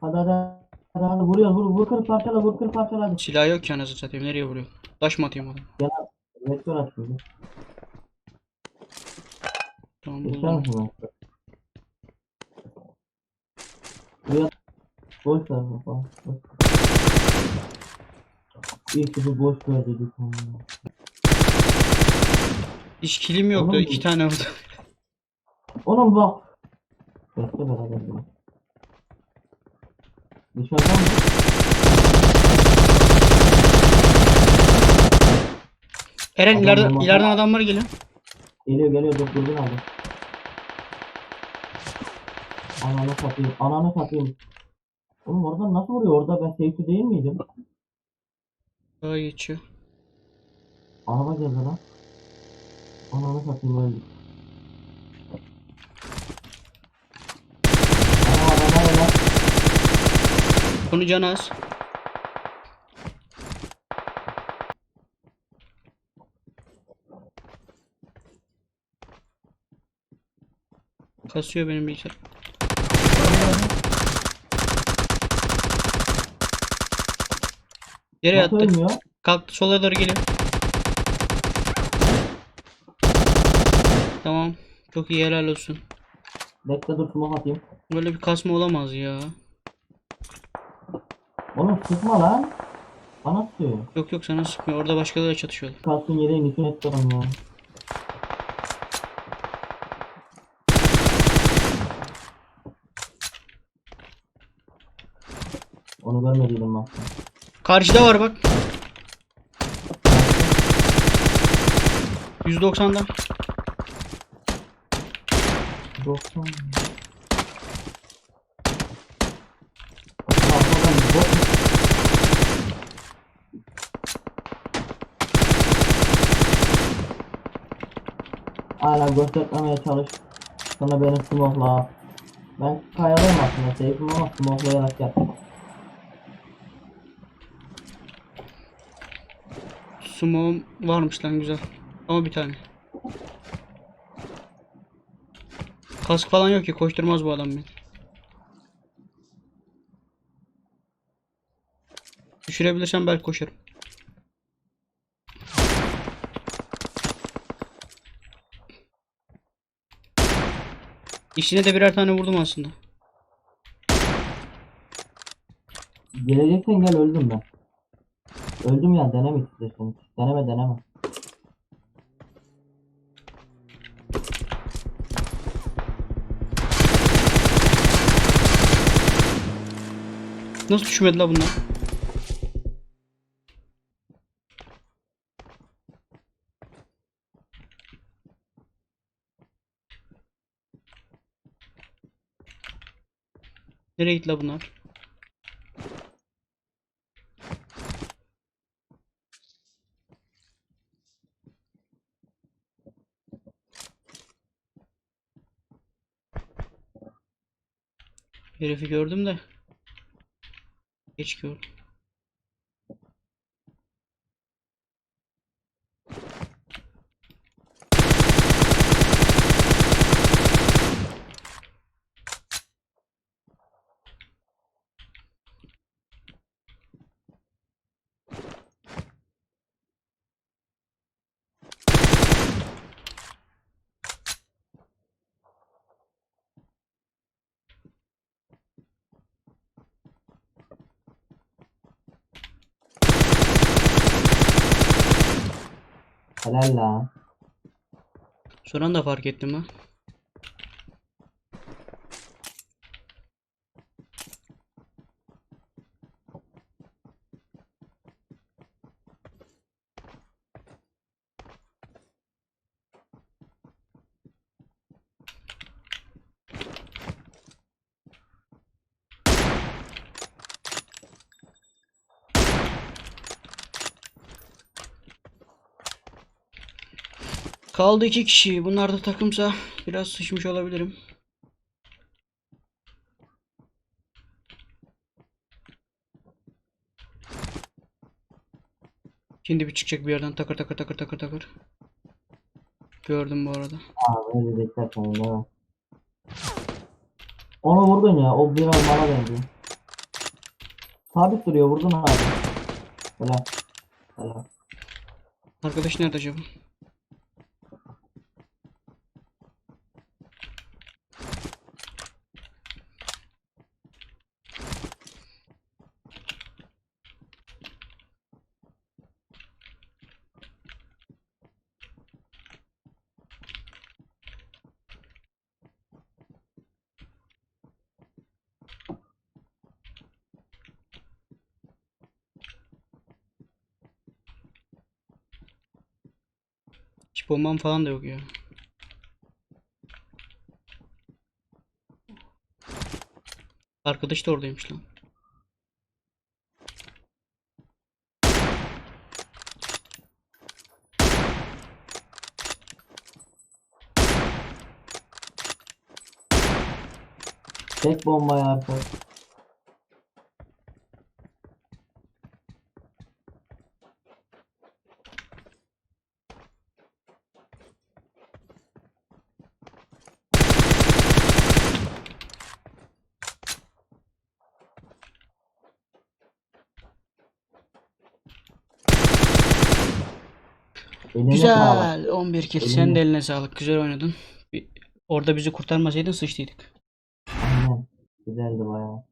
Hadi hadi. Hadi hadi vuruyor vur vur kır parçala vur kır parçala hadi. Silah yok ki anasını satayım. Nereye vuruyor? Taş mı atayım adam? Gel vektör at şimdi. Tamam buldum. misin vektör? Buraya boş ver baba. ki bu boş ver dedik. onu. Hiç kilim yoktu. Oğlum, iki tane oldu. Oğlum bak. Bekle beraber. Dışarıdan mı? Eren Adam ileriden, olmaz. ileriden adamlar geliyor. Geliyor geliyor dur durdun abi. Ananı satayım. Ananı satayım. Oğlum oradan nasıl vuruyor? Orada ben safety değil miydim? Daha geçiyor. Araba geldi lan. Ananı satayım öldüm. Ana adamlar lan. Az. Kasıyor benim bilgisayar. Nereye Nasıl attı? ölmüyor? Kalktı sola doğru geliyor. Tamam. Çok iyi helal olsun. Bekle dur smoke atayım. Böyle bir kasma olamaz ya. Oğlum sıkma lan. Bana sıkıyor. Yok yok sana sıkmıyor. Orada başkaları çatışıyorlar. Kalsın yere nişan ettirim ya. Onu görmediydim ben. Karşıda var bak. 190'da. 90. Hala göstermemeye çalış. Sonra beni smoke'la. Ben kayalıyım aslında safe'im ama smoke'layarak yaptım. Sumo varmış lan güzel. Ama bir tane. Kask falan yok ki koşturmaz bu adam beni. Düşürebilirsem belki koşarım. İşine de birer tane vurdum aslında. Geleceksen gel öldüm ben. Öldüm ya deneme istiyorsun. Deneme deneme. Nasıl düşmedi la bunlar? Nereye gitti la bunlar? Herifi gördüm de geç gördüm. Helal la. Son anda fark ettim ha. Kaldı iki kişi. Bunlar da takımsa biraz sıçmış olabilirim. Şimdi bir çıkacak bir yerden takır takır takır takır takır. Gördüm bu arada. Aa böyle beklerken mi? Onu vurdun ya. O bir an bana benziyor. Sabit duruyor vurdun abi. Helal. Helal. Arkadaş nerede acaba? Hiç bombam falan da yok ya. Arkadaş da oradaymış lan. Tek bombayı arka. Eline. Güzel. 11 kill. Eline- Sen de eline sağlık. Güzel oynadın. Orada bizi kurtarmasaydın sıçtıydık. Aynen. Güzeldi bayağı.